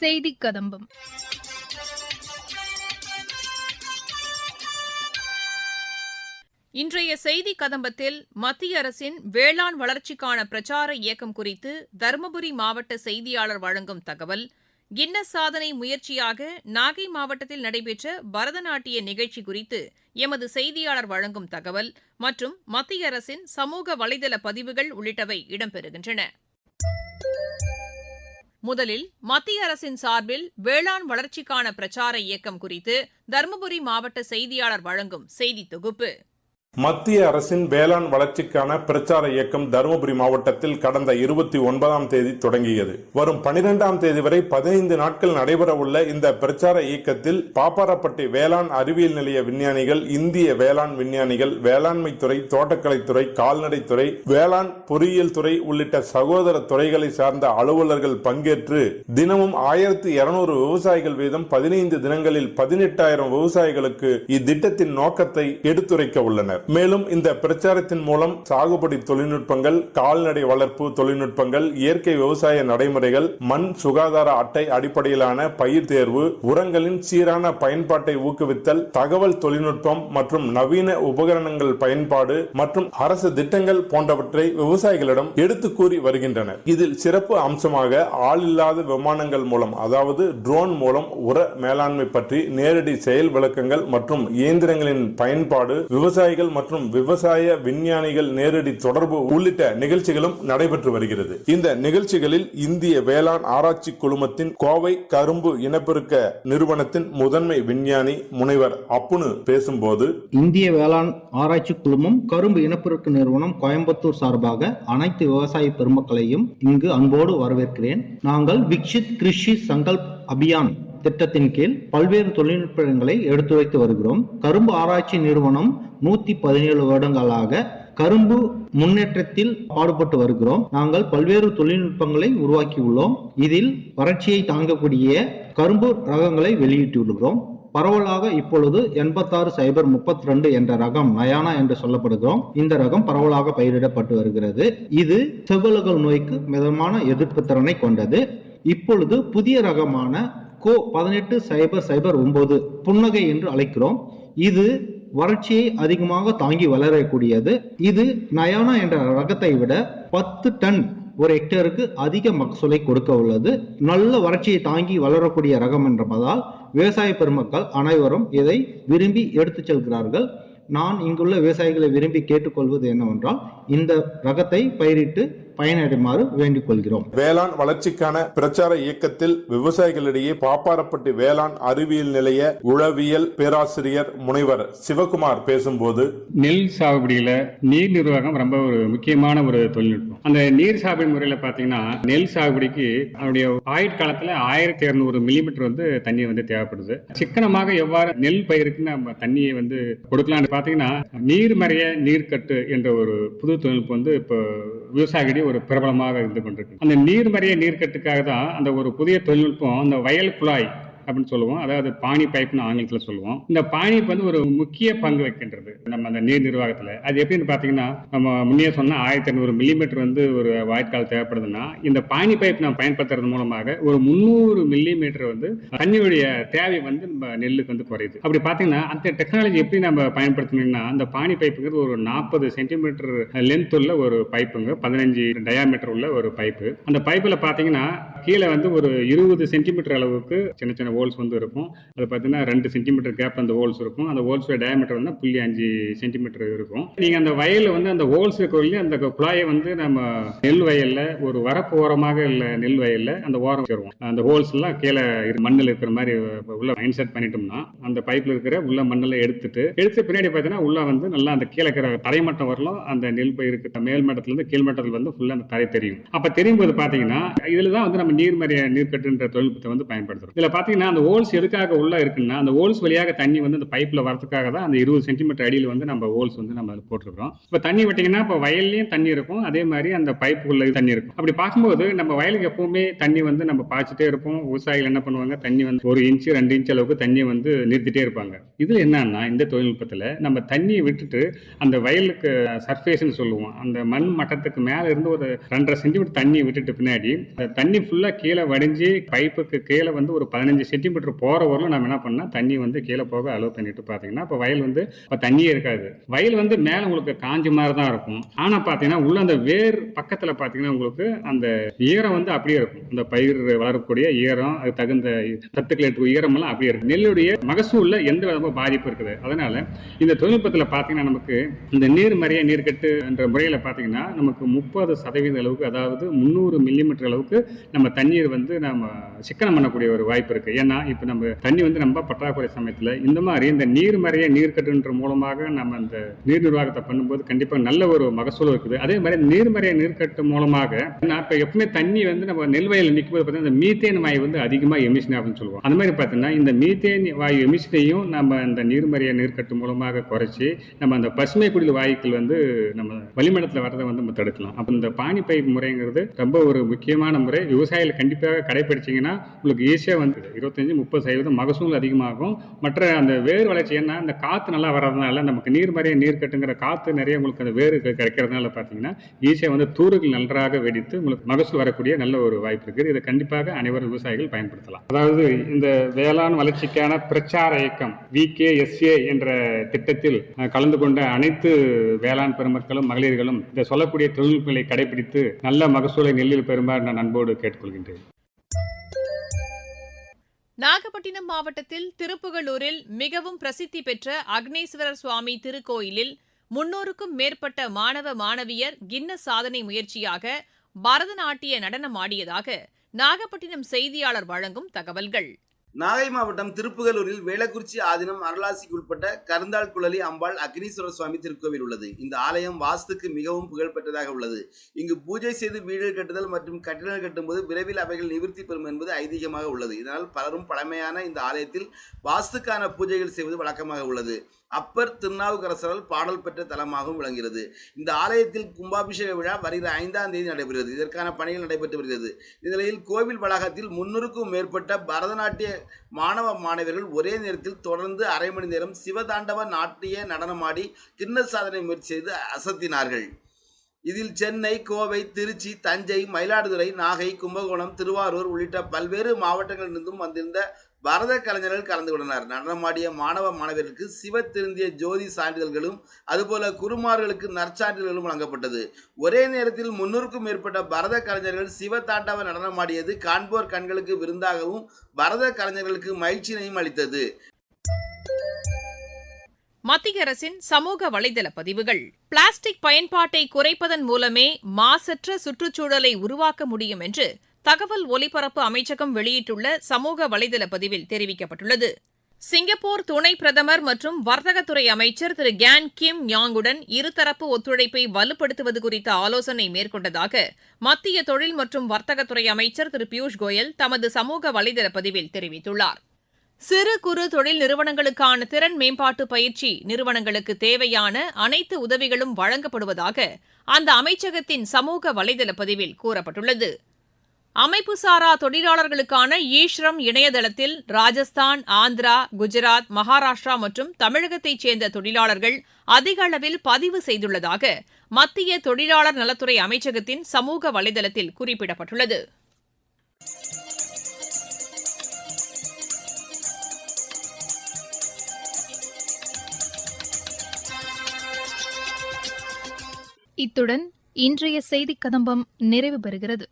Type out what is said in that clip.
செய்தி கதம்பம். இன்றைய செய்தி கதம்பத்தில் மத்திய அரசின் வேளாண் வளர்ச்சிக்கான பிரச்சார இயக்கம் குறித்து தருமபுரி மாவட்ட செய்தியாளர் வழங்கும் தகவல் கின்னஸ் சாதனை முயற்சியாக நாகை மாவட்டத்தில் நடைபெற்ற பரதநாட்டிய நிகழ்ச்சி குறித்து எமது செய்தியாளர் வழங்கும் தகவல் மற்றும் மத்திய அரசின் சமூக வலைதள பதிவுகள் உள்ளிட்டவை இடம்பெறுகின்றன. முதலில் மத்திய அரசின் சார்பில் வேளாண் வளர்ச்சிக்கான பிரச்சார இயக்கம் குறித்து தருமபுரி மாவட்ட செய்தியாளர் வழங்கும் செய்தி தொகுப்பு. மத்திய அரசின் வேளாண் வளர்ச்சிக்கான பிரச்சார இயக்கம் தருமபுரி மாவட்டத்தில் கடந்த இருபத்தி ஒன்பதாம் தேதி தொடங்கியது. வரும் பனிரெண்டாம் தேதி வரை பதினைந்து நாட்கள் நடைபெறவுள்ள இந்த பிரச்சார இயக்கத்தில் பாப்பாரப்பட்டி வேளாண் அறிவியல் நிலைய விஞ்ஞானிகள் இந்திய வேளாண் விஞ்ஞானிகள் வேளாண்மை துறை தோட்டக்கலைத்துறை கால்நடைத்துறை வேளாண் பொறியியல் துறை உள்ளிட்ட சகோதர துறைகளை சார்ந்த அலுவலர்கள் பங்கேற்று தினமும் ஆயிரத்தி இருநூறு விவசாயிகள் வீதம் பதினைந்து தினங்களில் பதினெட்டாயிரம் விவசாயிகளுக்கு இத்திட்டத்தின் நோக்கத்தை எடுத்துரைக்க உள்ளனர். மேலும் இந்த பிரச்சாரத்தின் மூலம் சாகுபடி தொழில்நுட்பங்கள் கால்நடை வளர்ப்பு தொழில்நுட்பங்கள் இயற்கை விவசாய நடைமுறைகள் மண் சுகாதார அட்டை அடிப்படையிலான பயிர் தேர்வு உரங்களின் சீரான பயன்பாட்டை ஊக்குவித்தல் தகவல் தொழில்நுட்பம் மற்றும் நவீன உபகரணங்கள் பயன்பாடு மற்றும் அரசு திட்டங்கள் போன்றவற்றை விவசாயிகளிடம் எடுத்து கூறி வருகின்றனர். இதில் சிறப்பு அம்சமாக ஆளில்லாத விமானங்கள் மூலம் அதாவது ட்ரோன் மூலம் உர மேலாண்மை பற்றி நேரடி செயல் விளக்கங்கள் மற்றும் இயந்திரங்களின் பயன்பாடு விவசாயிகள் மற்றும் விவசாய விஞ்ஞானிகள் நேரடி தொடர்பு உள்ளிட்ட நிகழ்ச்சிகளும் நடைபெற்று வருகிறது. இந்த நிகழ்ச்சிகளில் இந்திய வேளாண் ஆராய்ச்சி குழுமத்தின் கோவை கரும்பு இனப்பெருக்க நிறுவனத்தின் முதன்மை விஞ்ஞானி முனைவர் அப்புனு பேசும்போது இந்திய வேளாண் ஆராய்ச்சி குழுமம் கரும்பு இனப்பெருக்க நிறுவனம் கோயம்புத்தூர் சார்பாக அனைத்து விவசாய பெருமக்களையும் இங்கு அன்போடு வரவேற்கிறேன். நாங்கள் விக்ஷித் கிருஷி சங்கல்ப் அபியான் திட்டத்தின் கீழ் பல்வேறு தொழில்நுட்பங்களை எடுத்துரைத்து வருகிறோம். கரும்பு ஆராய்ச்சி நிறுவனம் நூத்தி பதினேழு வருடங்களாக கரும்பு முன்னேற்றத்தில் பாடுபட்டு வருகிறோம். நாங்கள் பல்வேறு தொழில்நுட்பங்களை உருவாக்கியுள்ளோம் இதில் வறட்சியை தாங்கக்கூடிய கரும்பு ரகங்களை வெளியிட்டுள்ளோம். பரவலாக இப்பொழுது எண்பத்தாறு சைபர் முப்பத்தி ரெண்டு என்ற ரகம் நயானா என்று சொல்லப்படுகிறோம். இந்த ரகம் பரவலாக பயிரிடப்பட்டு வருகிறது. இது செவ்வலகல் நோய்க்கு மிதமான எதிர்ப்பு திறனை கொண்டது. இப்பொழுது புதிய ரகமான கோ பதினெட்டு சைபர் சைபர் ஒன்பது புன்னகை என்று அழைக்கிறோம். இது வறட்சியை அதிகமாக தாங்கி வளரக்கூடியது. இது நயானா என்ற ரகத்தை விட பத்து டன் ஒரு ஹெக்டேருக்கு அதிக மகசூலை கொடுக்க உள்ளது. நல்ல வறட்சியை தாங்கி வளரக்கூடிய ரகம் என்பதால் விவசாய பெருமக்கள் அனைவரும் இதை விரும்பி எடுத்துச் செல்கிறார்கள். நான் இங்குள்ள விவசாயிகளை விரும்பி கேட்டுக்கொள்வது என்னவென்றால் இந்த ரகத்தை பயிரிட்டு பயனடைமாறு வேண்டிக் கொள்கிறோம் வேளாண் வளர்ச்சிக்கான பிரச்சார இயக்கத்தில் விவசாயிகளிடையே பாப்பாரப்பட்டி வேளாண் அறிவியல் நிலைய உளவியல் பேராசிரியர் முனைவர் சிவகுமார் பேசும்போது நெல் சாகுபடியில நீர் நிர்வாகம் ரொம்ப ஒரு முக்கியமான ஒரு தொழில்நுட்பம். அந்த நீர் சாகுபடி முறையில பாத்தீங்கன்னா நெல் சாகுபடிக்கு அதனுடைய ஆயுட்காலத்துல ஆயிரத்தி இருநூறு மில்லிமீட்டர் வந்து தண்ணி வந்து தேவைப்படுது. சிக்கனமாக எவ்வாறு நெல் பயிருக்கு நம்ம தண்ணியை வந்து கொடுக்கலாம்னு பாத்தீங்கன்னா நீர்மறைய நீர்க்கட்டு என்ற ஒரு புது தொழில்நுட்பம் வந்து இப்போ விவசாயிகளிடையே ஒரு பிரபலமாக இருந்து கொண்டிருக்கு அந்த நீர்மறைய நீர்க்கட்டுக்காக தான் அந்த ஒரு புதிய தொழில்நுட்பம் அந்த வயல் குழாய் அப்படின்னு சொல்லுவோம். அதாவது பாணி பைப்னு ஆங்கிலத்தில் சொல்லுவோம். இந்த பாணி வந்து ஒரு முக்கிய பங்கு வைக்கின்றது. நம்ம அந்த நீர் நிர்வாகத்தில். அது எப்படின்னு பார்த்தீங்கன்னா நம்ம முன்னே சொன்ன ஆயிரத்தி ஐநூறு மில்லிமீட்டர் வந்து ஒரு வாய்க்கால் தேவைப்படுதுன்னா இந்த பாணி பைப் நம்ம பயன்படுத்துறது மூலமாக ஒரு முந்நூறு மில்லிமீட்டர் வந்து தண்ணியுடைய தேவை வந்து நம்ம நெல்லுக்கு வந்து குறையுது. அப்படி பார்த்தீங்கன்னா அந்த டெக்னாலஜி எப்படி நம்ம பயன்படுத்தணும்னா அந்த பாணி பைப்புங்கிறது ஒரு நாற்பது சென்டிமீட்டர் லென்த் உள்ள ஒரு பைப்புங்க. பதினஞ்சு டயாமீட்டர் உள்ள ஒரு பைப்பு. அந்த பைப்பில் பார்த்தீங்கன்னா கீழே வந்து ஒரு இருபது சென்டிமீட்டர் அளவுக்கு சின்ன சின்ன ஹோல்ஸ் வந்து இருக்கும். அது பார்த்தீங்கன்னா ரெண்டு சென்டிமீட்டர் கேப் அந்த ஹோல்ஸ் இருக்கும். அந்த ஹோல்ஸோட டயமீட்டர் வந்து புள்ளி அஞ்சு சென்டிமீட்டர் இருக்கும். நீங்கள் அந்த வயலில் வந்து அந்த ஹோல்ஸ் இருக்கிற அந்த குழாயை வந்து நம்ம நெல் வயலில் ஒரு வரப்பு ஓரமாக இல்லை நெல் வயலில் அந்த ஓரம் வச்சிருவோம். அந்த ஹோல்ஸ் எல்லாம் கீழே மண்ணில் இருக்கிற மாதிரி உள்ள இன்சர்ட் பண்ணிட்டோம்னா அந்த பைப்பில் இருக்கிற உள்ள மண்ணில் எடுத்துட்டு எடுத்து பின்னாடி பார்த்தீங்கன்னா உள்ள வந்து நல்லா அந்த கீழே இருக்கிற தரைமட்டம் வரலாம் அந்த நெல் பயிருக்கு மேல் மட்டத்துலேருந்து கீழ் மட்டத்தில் வந்து ஃபுல்லாக அந்த தரை தெரியும். அப்போ தெரியும் போது பார்த்தீங்கன்னா இதில் தான் வந்து நம்ம நீர்மறைய நீர்க்கட்டுன்ற தொழில்நுட்பத்தை வந்து பயன்படுத்துகிறோம் இதில் பார்த்தீங்கன்னா அந்த ஹோல்ஸ் எதுக்காக உள்ள இருக்குன்னா அந்த ஹோல்ஸ் வழியாக தண்ணி வந்து அந்த பைப்பில் வரதுக்காக தான் அந்த இருபது சென்டிமீட்டர் அடியில் வந்து நம்ம ஹோல்ஸ் வந்து நம்ம போட்டிருக்கிறோம். இப்போ தண்ணி விட்டிங்கன்னா இப்போ வயல்லையும் தண்ணி இருக்கும். அதே மாதிரி அந்த பைப்புக்குள்ள தண்ணி இருக்கும். அப்படி பார்க்கும்போது நம்ம வயலுக்கு எப்பவுமே தண்ணி வந்து நம்ம பாய்ச்சிட்டே இருப்போம். விவசாயிகள் என்ன பண்ணுவாங்க? தண்ணி வந்து ஒரு இன்ச்சு ரெண்டு இன்ச்சு அளவுக்கு தண்ணி வந்து நிறுத்திட்டே இருப்பாங்க. இது என்னன்னா இந்த தொழில்நுட்பத்தில் நம்ம தண்ணியை விட்டுட்டு அந்த வயலுக்கு சர்ஃபேஸ்னு சொல்லுவோம். அந்த மண் மட்டத்துக்கு மேலே இருந்து ஒரு ரெண்டரை சென்டிமீட்டர் தண்ணியை விட்டுட்டு பின்னாடி அந்த தண்ணி ஃபுல்லாக கீழே வடிஞ்சு பைப்புக்கு கீழே வந்து ஒரு பதினஞ்சு சென்டிமீட்டர் போகிற வரலும் நம்ம என்ன பண்ணால் தண்ணி வந்து கீழே போக அலோவ் பண்ணிட்டு பார்த்தீங்கன்னா இப்போ வயல் வந்து இப்போ தண்ணியே இருக்காது. வயல் வந்து மேலே உங்களுக்கு காஞ்ச மாதிரி தான் இருக்கும். ஆனால் பார்த்தீங்கன்னா உள்ள அந்த வேர் பக்கத்தில் பார்த்தீங்கன்னா உங்களுக்கு அந்த ஈரம் வந்து அப்படியே இருக்கும். அந்த பயிர் வளரக்கூடிய ஈரம் அது தகுந்த சத்துக்கள் எடுத்து ஈரமெல்லாம் அப்படியே இருக்கும். நெல்லுடைய மகசூலில் எந்த விதமாக பாதிப்பு இருக்குது. அதனால் இந்த தொழில்நுட்பத்தில் பார்த்தீங்கன்னா நமக்கு இந்த நீர் மறைய நீர்க்கட்டு என்ற முறையில் பார்த்தீங்கன்னா நமக்கு முப்பது சதவீத அளவுக்கு அதாவது முந்நூறு மில்லிமீட்டர் அளவுக்கு நம்ம தண்ணீர் வந்து நம்ம சிக்கனம் பண்ணக்கூடிய ஒரு வாய்ப்பு இருக்குது ஏன்னா இப்போ நம்ம தண்ணி வந்து ரொம்ப பற்றாக்குறை சமயத்தில் இந்த மாதிரி இந்த நீர் மறைய நீர்க்கட்டுன்ற மூலமாக நம்ம இந்த நீர் நிர்வாகத்தை பண்ணும்போது கண்டிப்பாக நல்ல ஒரு மகசூல் இருக்குது. அதே மாதிரி இந்த நீர்மறைய நீர்க்கட்டு மூலமாக நான் இப்போ எப்பவுமே தண்ணி வந்து நம்ம நெல் வயலில் நிற்கும்போது பார்த்தீங்கன்னா இந்த மீத்தேன் வாயு வந்து அதிகமாக எமிஷன் ஆகும்னு சொல்லுவோம். அந்த மாதிரி பார்த்தீங்கன்னா இந்த மீத்தேன் வாயு எமிஷனையும் நம்ம இந்த நீர்மறைய நீர்க்கட்டு மூலமாக குறைச்சி நம்ம அந்த பசுமை குடில் வாயுக்கள் வந்து நம்ம வளிமண்டலத்தில் வரதை வந்து நம்ம தடுக்கலாம். அப்போ இந்த பானி பைப் முறைங்கிறது ரொம்ப ஒரு முக்கியமான முறை. விவசாயிகள் கண்டிப்பாக கடைபிடிச்சிங்கன்னா உங்களுக்கு ஈஸியாக வந்து இருபத்தி இருபத்தஞ்சி முப்பது சதவீதம் மகசூல் அதிகமாகும். மற்ற அந்த வேர் வளர்ச்சி என்ன அந்த காற்று நல்லா வர்றதுனால நமக்கு நீர் மறைய நீர் கட்டுங்கிற காற்று நிறைய உங்களுக்கு அந்த வேறு கிடைக்கிறதுனால பார்த்தீங்கன்னா ஈஸியாக வந்து தூறுகள் நன்றாக வெடித்து உங்களுக்கு மகசூல் வரக்கூடிய நல்ல ஒரு வாய்ப்பு இருக்குது. இதை கண்டிப்பாக அனைவரும் விவசாயிகள் பயன்படுத்தலாம். அதாவது இந்த வேளாண் வளர்ச்சிக்கான பிரச்சார இயக்கம் விகேஎஸ்ஏ என்ற திட்டத்தில் கலந்து கொண்ட அனைத்து வேளாண் பெருமக்களும் மகளிர்களும் இந்த சொல்லக்கூடிய தொழில்நுட்பங்களை கடைபிடித்து நல்ல மகசூலை நெல்லில் பெறுமாறு நான் அன்போடு கேட்டுக்கொள்கின்றேன். நாகப்பட்டினம் மாவட்டத்தில் திருப்புகலூரில் மிகவும் பிரசித்தி பெற்ற அக்னேஸ்வரர் சுவாமி திருக்கோயிலில் முன்னூறுக்கும் மேற்பட்ட மாணவ மாணவியர் கின்னஸ் சாதனை முயற்சியாக பரதநாட்டிய நடனம் ஆடியதாக நாகப்பட்டினம் செய்தியாளர் வழங்கும் தகவல்கள். நாகை மாவட்டம் திருப்புகலூரில் வேளக்குறிச்சி ஆதீனம் அருளாசிக்கு உட்பட்ட கருந்தாள் குழலி அம்பாள் அக்னீஸ்வரர் சுவாமி திருக்கோவில் உள்ளது. இந்த ஆலயம் வாஸ்துக்கு மிகவும் புகழ்பெற்றதாக உள்ளது. இங்கு பூஜை செய்து வீடு கட்டுதல் மற்றும் கட்டிடங்கள் கட்டும்போது விரைவில் அவைகள் நிவர்த்தி பெறும் என்பது ஐதீகமாக உள்ளது. இதனால் பலரும் பழமையான இந்த ஆலயத்தில் வாஸ்துக்கான பூஜைகள் செய்வது வழக்கமாக உள்ளது. அப்பர் திருநாவுக்கரசரால் பாடல் பெற்ற தலமாகவும் விளங்குகிறது. இந்த ஆலயத்தில் கும்பாபிஷேக விழா வருகிற ஐந்தாம் தேதி நடைபெறுகிறது. இதற்கான பணிகள் நடைபெற்று வருகிறது. இந்நிலையில் கோவில் வளாகத்தில் முன்னூறுக்கும் மேற்பட்ட பரதநாட்டிய மாணவ மாணவர்கள் ஒரே நேரத்தில் தொடர்ந்து அரை மணி நேரம் சிவதாண்டவ நாட்டிய நடனமாடி கிண்ண சாதனை முயற்சி செய்து அசத்தினார்கள். இதில் சென்னை கோவை திருச்சி தஞ்சை மயிலாடுதுறை நாகை கும்பகோணம் திருவாரூர் உள்ளிட்ட பல்வேறு மாவட்டங்களிலிருந்தும் வந்திருந்த பரத கலைஞர்கள் கலந்து கொண்டனர். நடனமாடிய மாணவ மாணவர்களுக்கு சிவ திருந்திய ஜோதி சான்றிதழ்களும் அதுபோல குருமார்களுக்கு நற்சான்றிதழ்களும் வழங்கப்பட்டது. ஒரே நேரத்தில் முன்னூறுக்கும் மேற்பட்ட பரத கலைஞர்கள் சிவ தாண்டவ நடனமாடியது காண்போர் கண்களுக்கு விருந்தாகவும் பரத கலைஞர்களுக்கு மகிழ்ச்சியினையும் அளித்தது. மத்திய அரசின் சமூக வலைதள பதிவுகள். பிளாஸ்டிக் பயன்பாட்டை குறைப்பதன் மூலமே மாசற்ற சுற்றுச்சூழலை உருவாக்க முடியும் என்று தகவல் ஒலிபரப்பு அமைச்சகம் வெளியிட்டுள்ள சமூக வலைதள பதிவில் தெரிவிக்கப்பட்டுள்ளது. சிங்கப்பூர் துணை பிரதமர் மற்றும் வர்த்தகத்துறை அமைச்சர் திரு கேன் கிம் யாங்குடன் இருதரப்பு ஒத்துழைப்பை வலுப்படுத்துவது குறித்த ஆலோசனை மேற்கொண்டதாக மத்திய தொழில் மற்றும் வர்த்தகத்துறை அமைச்சர் திரு பியூஷ் கோயல் தமது சமூக வலைதள பதிவில் தெரிவித்துள்ளார். சிறு குறு தொழில் நிறுவனங்களுக்கான திறன் மேம்பாட்டு பயிற்சி நிறுவனங்களுக்கு தேவையான அனைத்து உதவிகளும் வழங்கப்படுவதாக அந்த அமைச்சகத்தின் சமூக வலைதள பதிவில் கூறப்பட்டுள்ளது. அமைப்புசாரா தொழிலாளர்களுக்கான ஈஸ்ரம் இணையதளத்தில் ராஜஸ்தான் ஆந்திரா குஜராத் மகாராஷ்டிரா மற்றும் தமிழகத்தைச் சேர்ந்த தொழிலாளர்கள் அதிக அளவில் பதிவு செய்துள்ளதாக மத்திய தொழிலாளர் நலத்துறை அமைச்சகத்தின் சமூக வலைதளத்தில் குறிப்பிடப்பட்டுள்ளது. இத்துடன் இன்றைய செய்திக் கதம்பம் நிறைவு பெறுகிறது